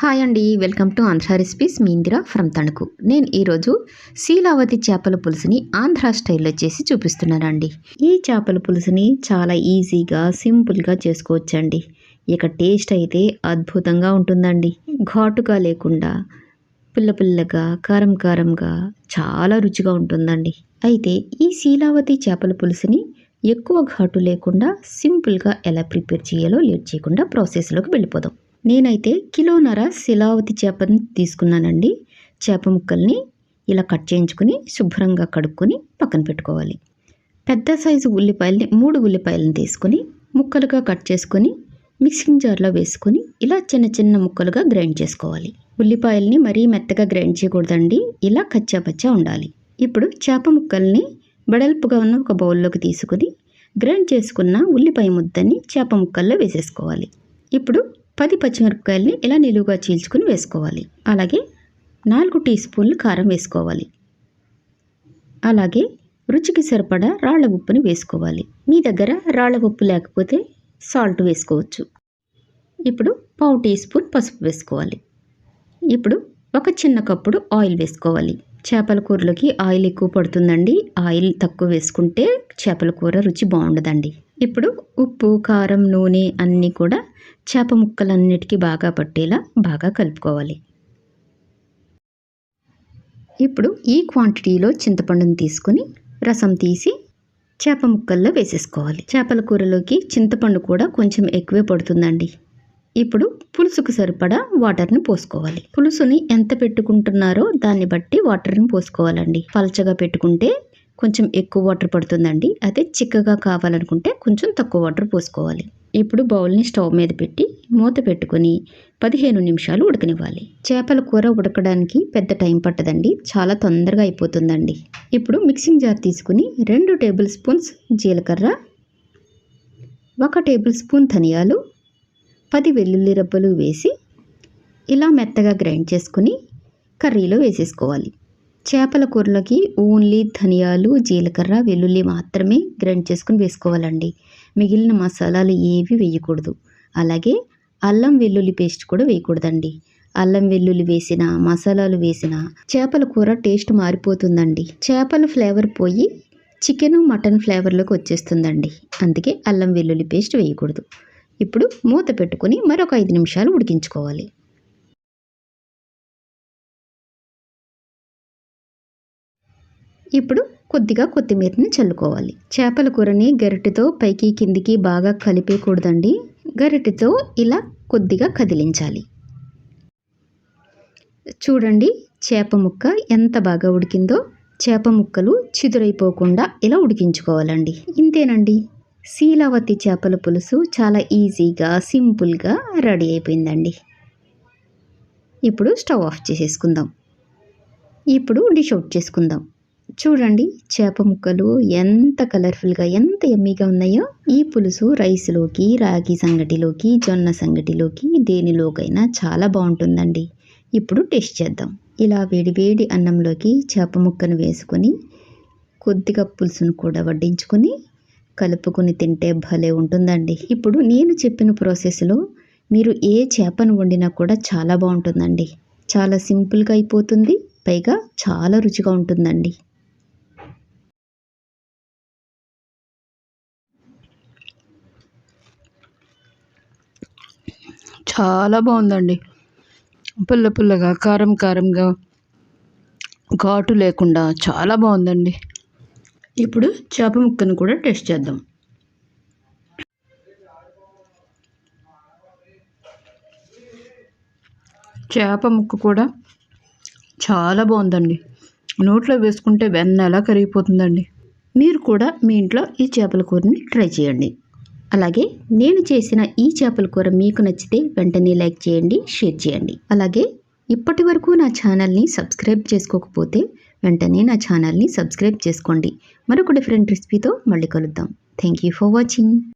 Hi అండి welcome to Andhra recipes. మీ Indira from Tanuku. నేను ఈరోజు శీలావతి చేపల పులుసుని ఆంధ్ర స్టైల్లో చేసి చూపిస్తున్నానండి. ఈ చేపల పులుసుని చాలా ఈజీగా సింపుల్గా చేసుకోవచ్చండి. ఇక టేస్ట్ అయితే అద్భుతంగా ఉంటుందండి. ఘాటుగా లేకుండా పుల్ల పుల్లగా కారం కారంగా చాలా రుచిగా ఉంటుందండి. అయితే ఈ శీలావతి చేపల పులుసుని ఎక్కువ ఘాటు లేకుండా సింపుల్గా ఎలా ప్రిపేర్ చేయాలో లేట్ చేయకుండా ప్రాసెస్లోకి వెళ్ళిపోదాం. నేనైతే కిలోన్నర శిలావతి చేపని తీసుకున్నానండి. చేప ముక్కల్ని ఇలా కట్ చేయించుకుని శుభ్రంగా కడుక్కొని పక్కన పెట్టుకోవాలి. పెద్ద సైజు ఉల్లిపాయల్ని మూడు ఉల్లిపాయలను తీసుకొని ముక్కలుగా కట్ చేసుకొని మిక్సింగ్ జార్లో వేసుకొని ఇలా చిన్న చిన్న ముక్కలుగా గ్రైండ్ చేసుకోవాలి. ఉల్లిపాయల్ని మరీ మెత్తగా గ్రైండ్ చేయకూడదండి. ఇలా కచ్చాపచ్చా ఉండాలి. ఇప్పుడు చేప ముక్కల్ని వెడల్పుగా ఉన్న ఒక బౌల్లోకి తీసుకుని గ్రైండ్ చేసుకున్న ఉల్లిపాయ ముద్దని చేప ముక్కల్లో వేసేసుకోవాలి. ఇప్పుడు పది పచ్చిమిరపకాయల్ని ఇలా నిలువుగా చీల్చుకుని వేసుకోవాలి? అలాగే నాలుగు టీ స్పూన్లు కారం వేసుకోవాలి. అలాగే రుచికి సరిపడా రాళ్ళ ఉప్పుని వేసుకోవాలి. మీ దగ్గర రాళ్ళ ఉప్పు లేకపోతే సాల్ట్ వేసుకోవచ్చు. ఇప్పుడు పావు టీ స్పూన్ పసుపు వేసుకోవాలి. ఇప్పుడు ఒక చిన్న కప్పుడు ఆయిల్ వేసుకోవాలి. చేపల కూరలోకి ఆయిల్ ఎక్కువ పడుతుందండి. ఆయిల్ తక్కువ వేసుకుంటే చేపల కూర రుచి బాగుండదండి. ఇప్పుడు ఉప్పు కారం నూనె అన్నీ కూడా చేప ముక్కలన్నిటికీ బాగా పట్టేలా బాగా కలుపుకోవాలి. ఇప్పుడు ఈ క్వాంటిటీలో చింతపండుని తీసుకుని రసం తీసి చేప ముక్కల్లో వేసేసుకోవాలి. చేపల కూరలోకి చింతపండు కూడా కొంచెం ఎక్కువే పడుతుందండి. ఇప్పుడు పులుసుకు సరిపడా వాటర్ని పోసుకోవాలి. పులుసుని ఎంత పెట్టుకుంటున్నారో దాన్ని బట్టి వాటర్ని పోసుకోవాలండి. పలచగా పెట్టుకుంటే కొంచెం ఎక్కువ వాటర్ పడుతుందండి. అదే చిక్కగా కావాలనుకుంటే కొంచెం తక్కువ వాటర్ పోసుకోవాలి. ఇప్పుడు బౌల్ని స్టవ్ మీద పెట్టి మూత పెట్టుకొని పదిహేను నిమిషాలు ఉడకనివ్వాలి. చేపల కూర ఉడకడానికి పెద్ద టైం పట్టదండి. చాలా తొందరగా అయిపోతుందండి. ఇప్పుడు మిక్సింగ్ జార్ తీసుకుని రెండు టేబుల్ స్పూన్స్ జీలకర్ర ఒక టేబుల్ స్పూన్ ధనియాలు పది వెల్లుల్లి రబ్బలు వేసి ఇలా మెత్తగా గ్రైండ్ చేసుకుని కర్రీలో వేసేసుకోవాలి. చేపల కూరలోకి ఓన్లీ ధనియాలు జీలకర్ర వెల్లుల్లి మాత్రమే గ్రైండ్ చేసుకుని వేసుకోవాలండి. మిగిలిన మసాలాలు ఏవి వేయకూడదు. అలాగే అల్లం వెల్లుల్లి పేస్ట్ కూడా వేయకూడదండి. అల్లం వెల్లుల్లి వేసిన మసాలాలు వేసిన చేపల కూర టేస్ట్ మారిపోతుందండి. చేపల ఫ్లేవర్ పోయి చికెన్ మటన్ ఫ్లేవర్లోకి వచ్చేస్తుందండి. అందుకే అల్లం వెల్లుల్లి పేస్ట్ వేయకూడదు. ఇప్పుడు మూత పెట్టుకుని మరొక ఐదు నిమిషాలు ఉడికించుకోవాలి. ఇప్పుడు కొద్దిగా కొత్తిమీరని చల్లుకోవాలి. చేపల కూరని గరిటెతో పైకి కిందికి బాగా కలిపేయకూడదండి. గరిటెతో ఇలా కొద్దిగా కదిలించాలి. చూడండి చేప ముక్క ఎంత బాగా ఉడికిందో. చేప ముక్కలు చిదురైపోకుండా ఇలా ఉడికించుకోవాలండి. ఇంతేనండి. శీలావతి చేపల పులుసు చాలా ఈజీగా సింపుల్గా రెడీ అయిపోయిందండి. ఇప్పుడు స్టవ్ ఆఫ్ చేసేసుకుందాం. ఇప్పుడు డిష్ అవుట్ చేసుకుందాం. చూడండి చేప ముక్కలు ఎంత కలర్ఫుల్గా ఎంత ఎమ్మీగా ఉన్నాయో. ఈ పులుసు రైస్లోకి రాగి సంగటిలోకి జొన్న సంగటిలోకి దేనిలోకైనా చాలా బాగుంటుందండి. ఇప్పుడు టేస్ట్ చేద్దాం. ఇలా వేడివేడి అన్నంలోకి చేప ముక్కను వేసుకొని కొద్దిగా పులుసును కూడా వడ్డించుకొని కలుపుకొని తింటే భలే ఉంటుందండి. ఇప్పుడు నేను చెప్పిన ప్రాసెస్లో మీరు ఏ చేపను వండినా కూడా చాలా బాగుంటుందండి. చాలా సింపుల్గా అయిపోతుంది పైగా చాలా రుచిగా ఉంటుందండి. చాలా బాగుందండి. పుల్ల పుల్లగా కారం కారంగా ఘాటు లేకుండా చాలా బాగుందండి. ఇప్పుడు చేప ముక్కను కూడా టేస్ట్ చేద్దాం. చేప ముక్క కూడా చాలా బాగుందండి. నోట్లో వేసుకుంటే వెన్న ఎలా కరిగిపోతుందండి. మీరు కూడా మీ ఇంట్లో ఈ చేపల కూరని ట్రై చేయండి. అలాగే నేను చేసిన ఈ చేపల కూర మీకు నచ్చితే వెంటనే లైక్ చేయండి షేర్ చేయండి. అలాగే ఇప్పటి వరకు నా ఛానల్ని సబ్స్క్రైబ్ చేసుకోకపోతే వెంటనే నా ఛానల్ని సబ్స్క్రైబ్ చేసుకోండి. మరొక డిఫరెంట్ రెసిపీతో మళ్ళీ కలుద్దాం. Thank you for watching